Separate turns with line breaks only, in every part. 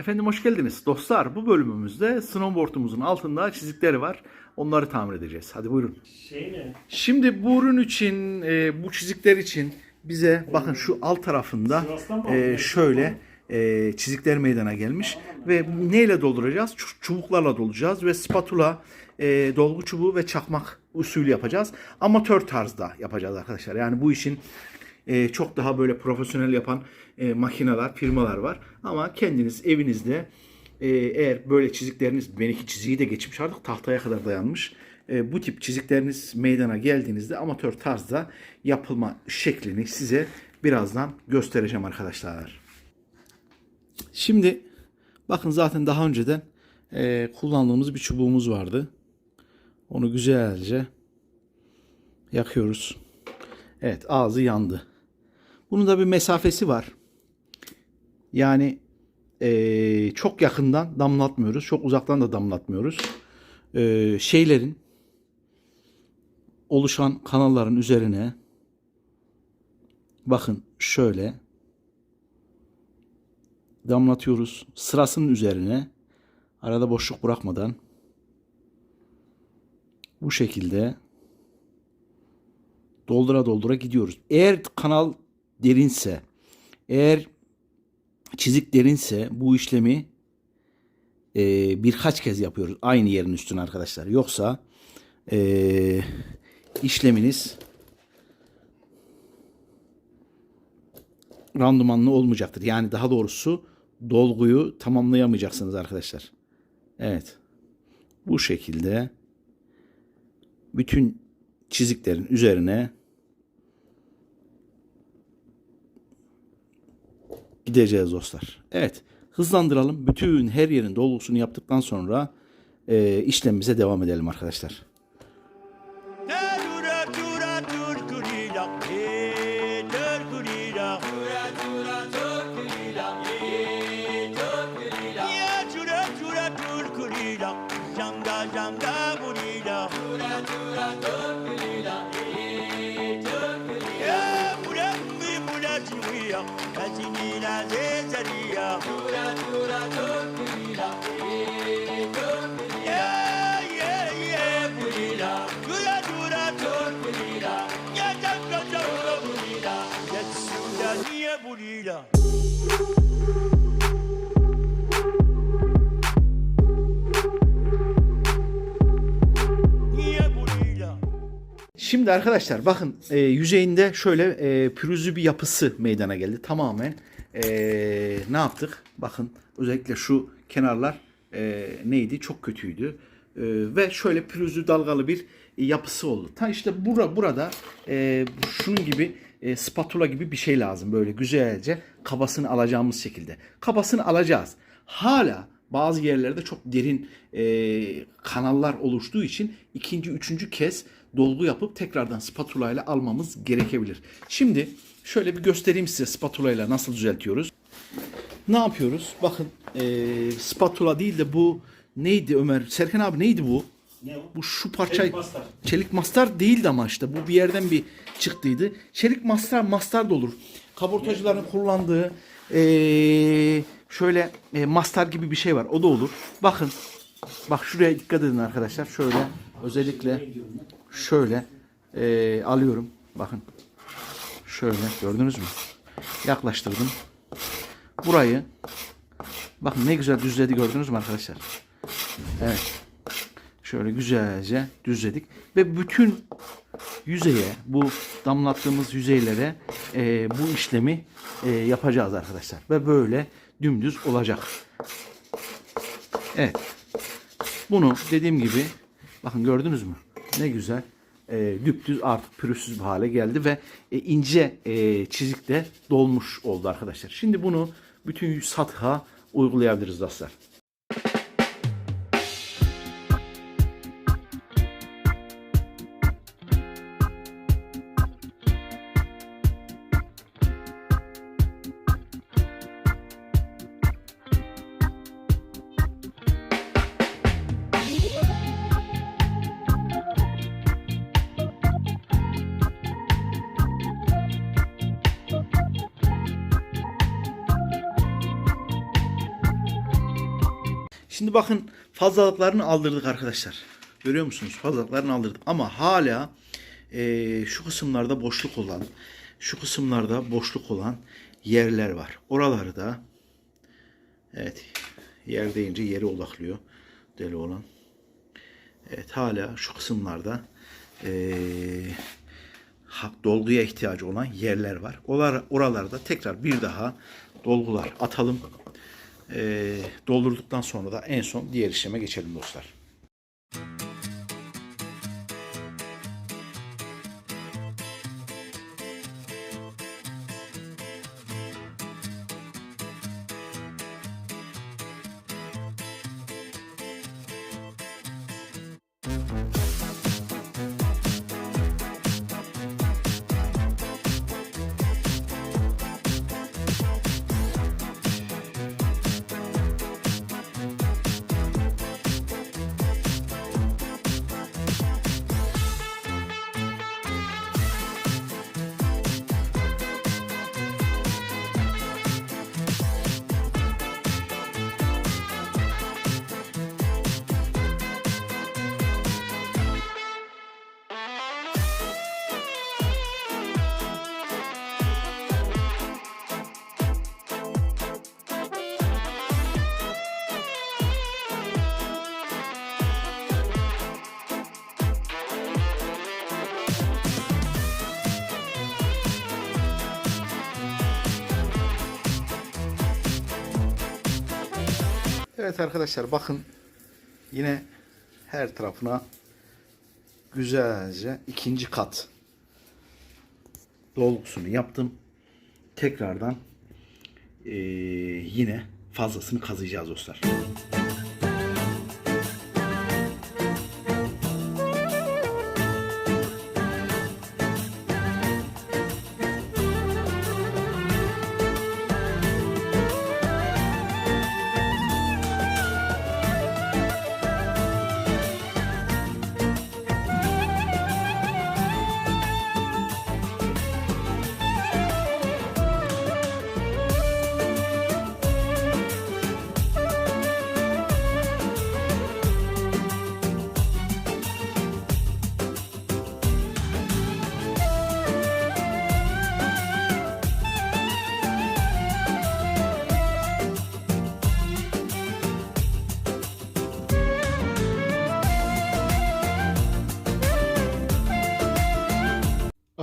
Efendim hoş geldiniz. Dostlar bu bölümümüzde snowboardumuzun altında çizikleri var. Onları tamir edeceğiz. Hadi buyurun.
Şey ne?
Şimdi bu ürün için, e, bu çizikler için bize bakın şu alt tarafında e, şöyle e, çizikler meydana gelmiş. Ve neyle dolduracağız? Çubuklarla dolduracağız ve spatula, e, dolgu çubuğu ve çakmak usulü yapacağız. Amatör tarzda yapacağız arkadaşlar. Yani bu işin e, çok daha böyle profesyonel yapan e, makineler, firmalar var. Ama kendiniz evinizde e, eğer böyle çizikleriniz, benimki çiziği de geçmiş artık tahtaya kadar dayanmış. E, bu tip çizikleriniz meydana geldiğinizde amatör tarzda yapılma şeklini size birazdan göstereceğim arkadaşlar. Şimdi bakın zaten daha önceden e, kullandığımız bir çubuğumuz vardı. Onu güzelce yakıyoruz. Evet ağzı yandı. Bunun da bir mesafesi var. Yani eee, çok yakından damlatmıyoruz. Çok uzaktan da damlatmıyoruz. Eee, şeylerin oluşan kanalların üzerine bakın şöyle damlatıyoruz. Sırasının üzerine arada boşluk bırakmadan bu şekilde doldura doldura gidiyoruz. Eğer kanal derinse, eğer çizik derinse bu işlemi e, birkaç kez yapıyoruz. Aynı yerin üstüne arkadaşlar. Yoksa e, işleminiz randımanlı olmayacaktır. Yani daha doğrusu dolguyu tamamlayamayacaksınız arkadaşlar. Evet. Bu şekilde bütün çiziklerin üzerine gideceğiz dostlar. Evet. Hızlandıralım. Bütün her yerin dolgusunu yaptıktan sonra e, işlemimize devam edelim arkadaşlar. Şimdi arkadaşlar bakın e, yüzeyinde şöyle e, pürüzlü bir yapısı meydana geldi. Tamamen e, ne yaptık? Bakın özellikle şu kenarlar e, neydi? Çok kötüydü. E, ve şöyle pürüzlü dalgalı bir yapısı oldu. Ta işte bura, burada e, şunun gibi e, spatula gibi bir şey lazım. Böyle güzelce kabasını alacağımız şekilde. Kabasını alacağız. Hala bazı yerlerde çok derin e, kanallar oluştuğu için ikinci, üçüncü kez dolgu yapıp tekrardan spatula ile almamız gerekebilir. Şimdi şöyle bir göstereyim size spatula ile nasıl düzeltiyoruz. Ne yapıyoruz? Bakın e, spatula değil de bu neydi Ömer? Serkan abi neydi bu?
Ne o?
Bu şu parça
Çelik mastar.
Çelik mastar değildi ama işte bu bir yerden bir çıktıydı. Çelik mastar mastar da olur. Kabortacıların kullandığı eee, şöyle e, mastar gibi bir şey var. O da olur. Bakın. Bak şuraya dikkat edin arkadaşlar. Şöyle özellikle şöyle eee, alıyorum. Bakın. Şöyle gördünüz mü? Yaklaştırdım. Burayı bakın ne güzel düzledi gördünüz mü arkadaşlar? Evet. Şöyle güzelce düzledik. Ve bütün yüzeye, bu damlattığımız yüzeylere e, bu işlemi e, yapacağız arkadaşlar. Ve böyle dümdüz olacak. Evet. Bunu dediğim gibi bakın gördünüz mü? Ne güzel. E, düptüz artık pürüzsüz bir hale geldi ve e, ince e, çizikte dolmuş oldu arkadaşlar. Şimdi bunu bütün satha uygulayabiliriz dostlar. Şimdi bakın fazlalıklarını aldırdık arkadaşlar. Görüyor musunuz? Fazlalıklarını aldırdık. Ama hala e, şu kısımlarda boşluk olan, şu kısımlarda boşluk olan yerler var. Oraları da evet yer deyince yeri odaklıyor deli olan. Evet hala şu kısımlarda e, dolguya ihtiyacı olan yerler var. Oralarda tekrar bir daha dolgular atalım. E, doldurduktan sonra da en son diğer işleme geçelim dostlar. Evet arkadaşlar bakın yine her tarafına güzelce ikinci kat dolgusunu yaptım. Tekrardan eee, yine fazlasını kazıyacağız dostlar.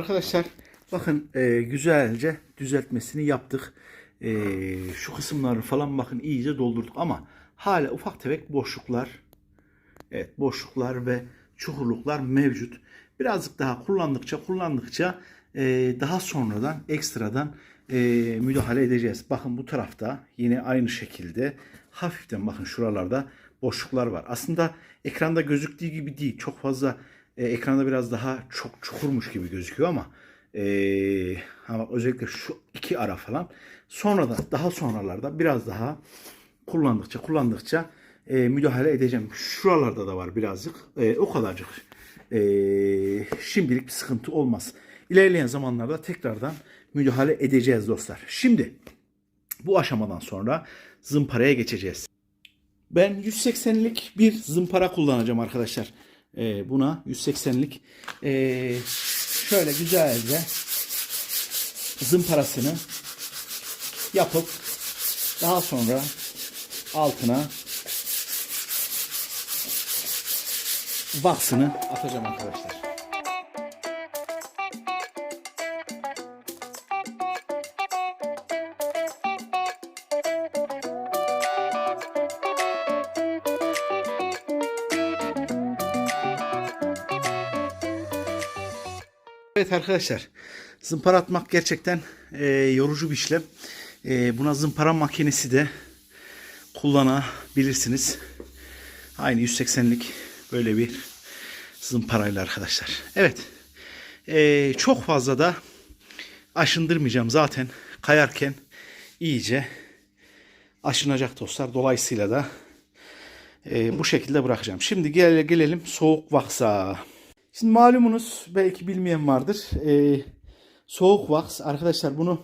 Arkadaşlar bakın e, güzelce düzeltmesini yaptık. E, şu kısımları falan bakın iyice doldurduk ama hala ufak tefek boşluklar evet boşluklar ve çukurluklar mevcut. Birazcık daha kullandıkça kullandıkça e, daha sonradan ekstradan e, müdahale edeceğiz. Bakın bu tarafta yine aynı şekilde hafiften bakın şuralarda boşluklar var. Aslında ekranda gözüktüğü gibi değil. Çok fazla e, ekranda biraz daha çok çukurmuş gibi gözüküyor ama e, ama özellikle şu iki ara falan sonra da daha sonralarda biraz daha kullandıkça kullandıkça e, müdahale edeceğim. Şuralarda da var birazcık. E, o kadarcık. E, şimdilik bir sıkıntı olmaz. İlerleyen zamanlarda tekrardan müdahale edeceğiz dostlar. Şimdi bu aşamadan sonra zımparaya geçeceğiz. Ben 180'lik bir zımpara kullanacağım arkadaşlar. Ee, buna 180'lik ee, şöyle güzelce zımparasını yapıp daha sonra altına vaksını atacağım arkadaşlar. Evet arkadaşlar zımpara atmak gerçekten e, yorucu bir işlem. E, buna zımpara makinesi de kullanabilirsiniz. Aynı 180'lik böyle bir zımparayla arkadaşlar. Evet e, çok fazla da aşındırmayacağım zaten kayarken iyice aşınacak dostlar. Dolayısıyla da e, bu şekilde bırakacağım. Şimdi gel, gelelim soğuk vaksa. Şimdi malumunuz belki bilmeyen vardır. E, soğuk vaks arkadaşlar bunu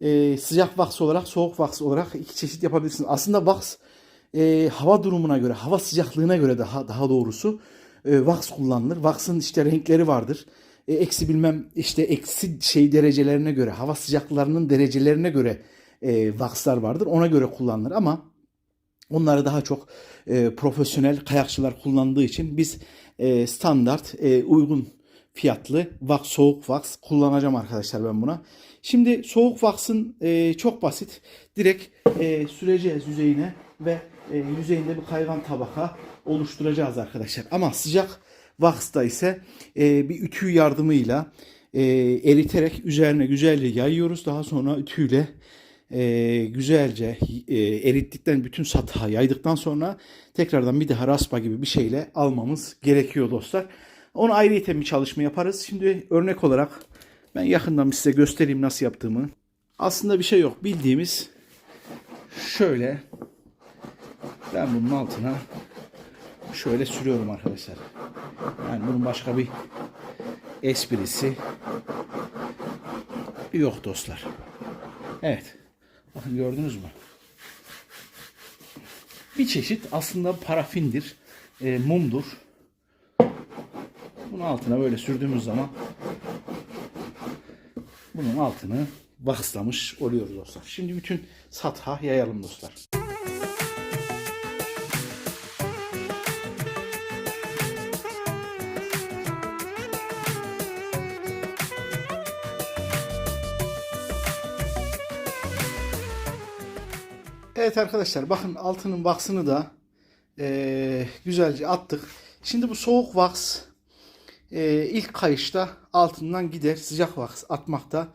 e, sıcak vaks olarak soğuk vaks olarak iki çeşit yapabilirsiniz. Aslında vaks e, hava durumuna göre, hava sıcaklığına göre daha daha doğrusu e, vaks kullanılır. Vaksın işte renkleri vardır. E, eksi bilmem işte eksi şey derecelerine göre, hava sıcaklarının derecelerine göre e, vakslar vardır. Ona göre kullanılır ama Onları daha çok e, profesyonel kayakçılar kullandığı için biz e, standart e, uygun fiyatlı vaks, soğuk vaks kullanacağım arkadaşlar ben buna. Şimdi soğuk vaksın e, çok basit. Direkt e, süreceğiz yüzeyine ve e, yüzeyinde bir kaygan tabaka oluşturacağız arkadaşlar. Ama sıcak vaksta ise e, bir ütü yardımıyla e, eriterek üzerine güzelce yayıyoruz. Daha sonra ütüyle e, güzelce e, erittikten bütün sataha yaydıktan sonra tekrardan bir daha raspa gibi bir şeyle almamız gerekiyor dostlar. Onu ayrıyeten bir çalışma yaparız. Şimdi örnek olarak ben yakından size göstereyim nasıl yaptığımı. Aslında bir şey yok. Bildiğimiz şöyle ben bunun altına şöyle sürüyorum arkadaşlar. Yani bunun başka bir esprisi yok dostlar. Evet. Bakın gördünüz mü? Bir çeşit aslında parafindir. e, mumdur. Bunun altına böyle sürdüğümüz zaman bunun altını vakslamış oluyoruz dostlar. Şimdi bütün satha yayalım dostlar. Evet arkadaşlar bakın altının vaksını da eee, güzelce attık. Şimdi bu soğuk vaks eee, ilk kayışta altından gider. Sıcak vaks atmakta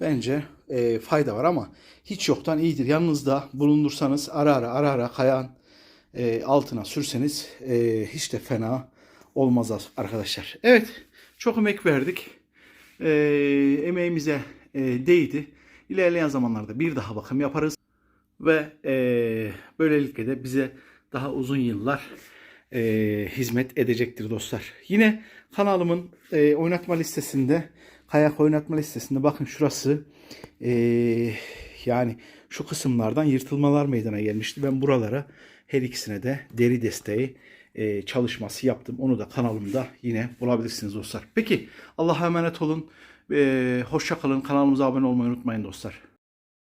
bence eee, fayda var ama hiç yoktan iyidir. Yanınızda bulundursanız ara ara ara ara kayağın eee, altına sürseniz eee, hiç de fena olmaz arkadaşlar. Evet çok emek verdik. Eee, emeğimize eee, değdi. İlerleyen zamanlarda bir daha bakım yaparız ve eee, böylelikle de bize daha uzun yıllar eee, hizmet edecektir dostlar. Yine kanalımın eee, oynatma listesinde kayak oynatma listesinde bakın şurası eee, yani şu kısımlardan yırtılmalar meydana gelmişti. Ben buralara her ikisine de deri desteği eee, çalışması yaptım. Onu da kanalımda yine bulabilirsiniz dostlar. Peki Allah'a emanet olun. Eee hoşça kalın. Kanalımıza abone olmayı unutmayın dostlar.